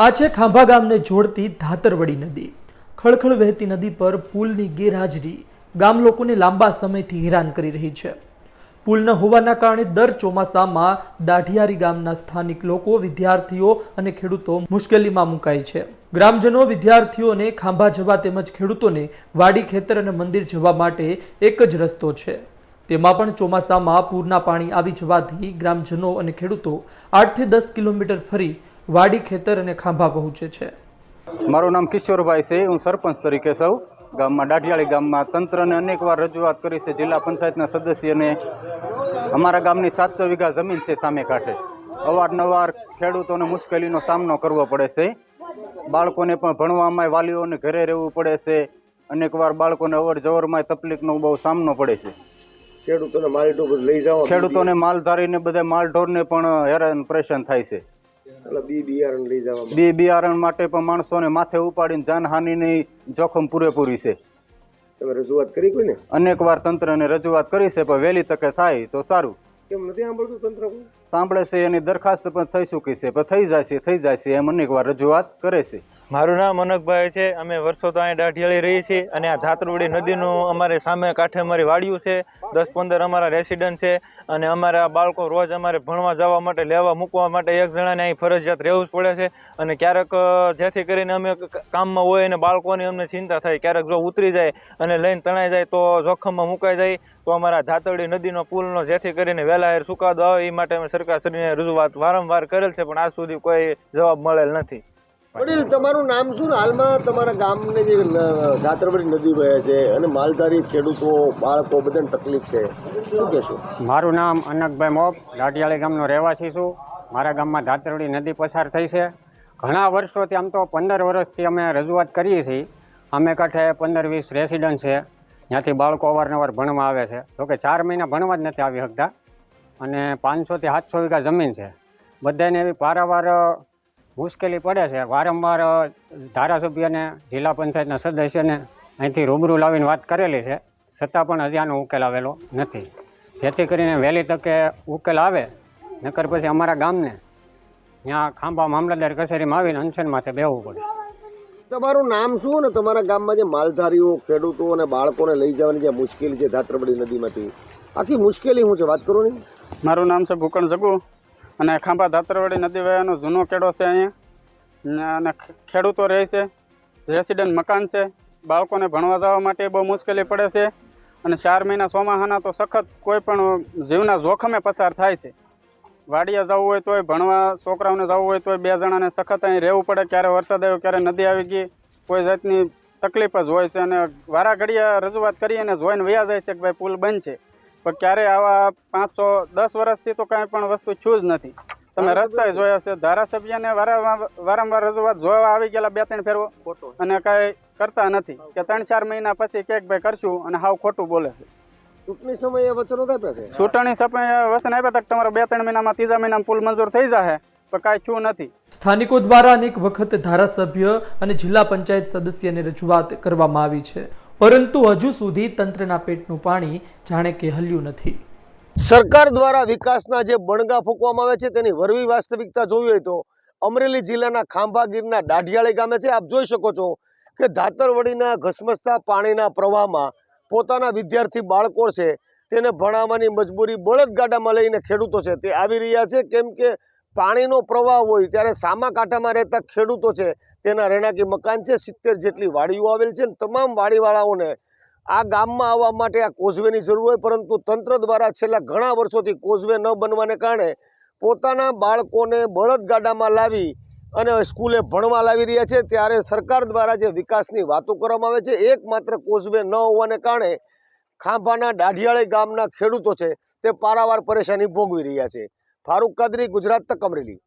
આ છે ખાંભા ગામને જોડતી ધાતરવડી નદી. ખળખળ વહેતી નદી પર પુલની ગેરહાજરી ગામ લોકોને લાંબા સમયથી હેરાન કરી રહી છે. પુલ ન હોવાના કારણે દર ચોમાસામાં દાઢિયારી ગામના સ્થાનિક લોકો, વિદ્યાર્થીઓ અને ખેડૂતો મુશ્કેલીમાં મુકાય છે. ગ્રામજનો, વિદ્યાર્થીઓને ખાંભા જવા તેમજ ખેડૂતોને વાડી, ખેતર અને મંદિર જવા માટે એક જ રસ્તો છે. તેમાં પણ ચોમાસામાં પૂરના પાણી આવી જવાથી ગ્રામજનો અને ખેડૂતો આઠથી દસ કિલોમીટર ફરી વાડી ખેતર અને ખાંભા પહોંચે છે. મારું નામ કિશોરભાઈ છે હું સરપંચ તરીકે સૌ ગામમાં દાઢિયાળી ગામમાં તંત્રને અનેકવાર રજૂઆત કરી છે જિલ્લા પંચાયતના સદસ્યને. અમારા ગામની સાતસો વીઘા જમીન છે સામે કાંઠે. અવારનવાર ખેડૂતોને મુશ્કેલીનો સામનો કરવો પડે છે. બાળકોને પણ ભણવામાં વાલીઓને ઘરે રહેવું પડે છે. અનેકવાર બાળકોને અવર જવરમાં તકલીફનો બહુ સામનો પડે છે. ખેડૂતોને માલ બધું લઈ જાઓ. ખેડૂતોને માલધારીને બધા માલઢોરને પણ હેરાન પરેશાન થાય છે. બી બિયારણ લઈ જવા બી બિયારણ માટે પણ માણસોને માથે ઉપાડીને જાનહાનિની જોખમ પૂરેપૂરી છે. તમે રજૂઆત કરી કોઈ ને? અનેકવાર તંત્રને રજૂઆત કરી છે પણ વહેલી તકે થાય તો સારું. કેમ નથી સાંભળતું તંત્ર સાંભળે છે એની દરખાસ્ત પણ થઈ ચૂકી છે પણ થઈ જાય છે થઈ જાય છે એમ અનેક વાર રજૂઆત કરે છે. મારું નામ અનકભાઈ છે. અમે વર્ષો તો અહીં દાઢિયાળી રહીએ છીએ અને આ ધાતરવડી નદીનું અમારે સામે કાંઠે અમારી વાડિયું છે. દસ પંદર અમારા રેસિડન્ટ છે અને અમારા બાળકો રોજ અમારે ભણવા જવા માટે, લેવા મૂકવા માટે એક જણાને અહીં ફરજિયાત રહેવું જ પડે છે. અને ક્યારેક જેથી કરીને અમે કામમાં હોય અને બાળકોની અમને ચિંતા થાય, ક્યારેક જો ઉતરી જાય અને લઈને તણાઈ જાય તો જોખમમાં મુકાઈ જાય, તો અમારા ધાતરડી નદીનો પુલનો જેથી કરીને વહેલા સુકાદો આવે, એ માટે અમે સરકારશ્રીને રજૂઆત વારંવાર કરેલ છે, પણ આજ સુધી કોઈ જવાબ મળેલ નથી. વડીલ તમારું નામ શું હાલમાં તમારા ગામને જે ગાતરવડી નદી વહે છે અને માલધારી ખેડૂતો, બાળકો બધાને તકલીફ છે. શું કહેશો? મારું નામ અનકભાઈ મોપ, દાઢિયાળી ગામનો રહેવાસી છું. મારા ગામમાં ધાતરવડી નદી પસાર થઈ છે. ઘણા વર્ષોથી આમ તો પંદર વર્ષથી અમે રજૂઆત કરીએ છીએ. અમે કાંઠે પંદર વીસ રેસિડન્ટ છે. ત્યાંથી બાળકો અવારનવાર ભણવા આવે છે. જોકે ચાર મહિના ભણવા જ નથી આવી શકતા. અને પાંચસોથી સાતસો વીઘા જમીન છે. બધાને એવી પારાવાર મુશ્કેલી પડે છે. વારંવાર ધારાસભ્યને જિલ્લા પંચાયતના સદસ્યને અહીંથી રૂબરૂ લાવીને વાત કરેલી છે. છતાં પણ હજી આનો ઉકેલ આવેલો નથી. જેથી કરીને વહેલી તકે ઉકેલ આવે નકર પછી અમારા ગામને ત્યાં ખાંભા મામલતદાર કચેરીમાં આવીને અનશન માથે બેહવું પડે. તમારું નામ શું ને તમારા ગામમાં જે માલધારીઓ ખેડૂતો અને બાળકોને લઈ જવાની જે મુશ્કેલી છે ધાત્રબડી નદીમાંથી આખી મુશ્કેલી શું છે? વાત કરો ને. મારું નામ છે ભૂકણ જગુ. અને ખાંભા ધાતરવાડી નદી વહેવાનો જૂનો કેડો છે અહીંયા. અને ખેડૂતો રહે છે, રેસિડન્ટ મકાન છે. બાળકોને ભણવા જવા માટે બહુ મુશ્કેલી પડે છે. અને ચાર મહિના ચોમાસાના તો સખત કોઈ પણ જીવના જોખમે પસાર થાય છે. વાડીએ જવું હોય તોય, ભણવા છોકરાઓને જવું હોય તોય બે જણાને સખત અહીં રહેવું પડે. ક્યારે વરસાદ આવ્યો, ક્યારે નદી આવી ગઈ. કોઈ જાતની તકલીફ જ હોય છે. અને વારા ઘડીએ રજૂઆત કરીએ અને જોઈને વયા જાય છે કે ભાઈ પુલ બંધ છે. પણ ક્યારે આવા પાંચસો દસ વર્ષથી તો કાંઈ પણ વસ્તુ છું જ નથી. તમે રસ્તા જોયા છે ધારાસભ્યને વારંવાર વારંવાર રજૂઆત જોવા આવી ગયેલા બે ત્રણ ફેરવો. અને કાંઈ કરતા નથી. કે ત્રણ ચાર મહિના પછી કેક ભાઈ કરશું અને હાવ ખોટું બોલે છે. ચૂંટણી સમયે વચનો આપ્યા છે? ચૂંટણી સમયે વચન આપ્યા તક તમારે બે ત્રણ મહિનામાં ત્રીજા મહિનામાં પુલ મંજૂર થઈ જશે પણ કાંઈ છું નથી. સ્થાનિકો દ્વારા અનેક વખત ધારાસભ્ય અને જિલ્લા પંચાયત સદસ્યને રજૂઆત કરવામાં આવી છે. પરંતુ હજુ સુધી તંત્રના પેટનું પાણી જાણે કે હલ્યું નથી. સરકાર દ્વારા વિકાસના જે બણગા ફૂંકવામાં આવે છે તેની વરવી વાસ્તવિકતા જોવી હોય તો અમરેલી જિલ્લાના ખાંભાગીરના દાઢિયાળી ગામે છે. આપ જોઈ શકો છો કે ધાતરવડીના ઘસમસતા પાણીના પ્રવાહમાં પોતાના વિદ્યાર્થી બાળકો છે તેને ભણાવવાની મજબૂરી બળદગાડામાં લઈને ખેડૂતો છે તે આવી રહ્યા છે. કેમ કે પાણીનો પ્રવાહ હોય ત્યારે સામા કાંઠામાં રહેતા ખેડૂતો છે, તેના રહેણાંકી મકાન છે. સિત્તેર જેટલી વાડીઓ આવેલ છે અને તમામ વાડીવાળાઓને આ ગામમાં આવવા માટે આ કોઝવેની જરૂર હોય, પરંતુ તંત્ર દ્વારા છેલ્લા ઘણા વર્ષોથી કોઝવે ન બનવાને કારણે પોતાના બાળકોને બળદગાડામાં લાવી અને સ્કૂલે ભણવા લાવી રહ્યા છે. ત્યારે સરકાર દ્વારા જે વિકાસની વાતો કરવામાં આવે છે, એકમાત્ર કોઝવે ન હોવાને કારણે ખાંભાના દાઢિયાળી ગામના ખેડૂતો છે, તે પારાવાર પરેશાની ભોગવી રહ્યા છે. ફારૂક કાદરી ગુજરાત તક અમરેલી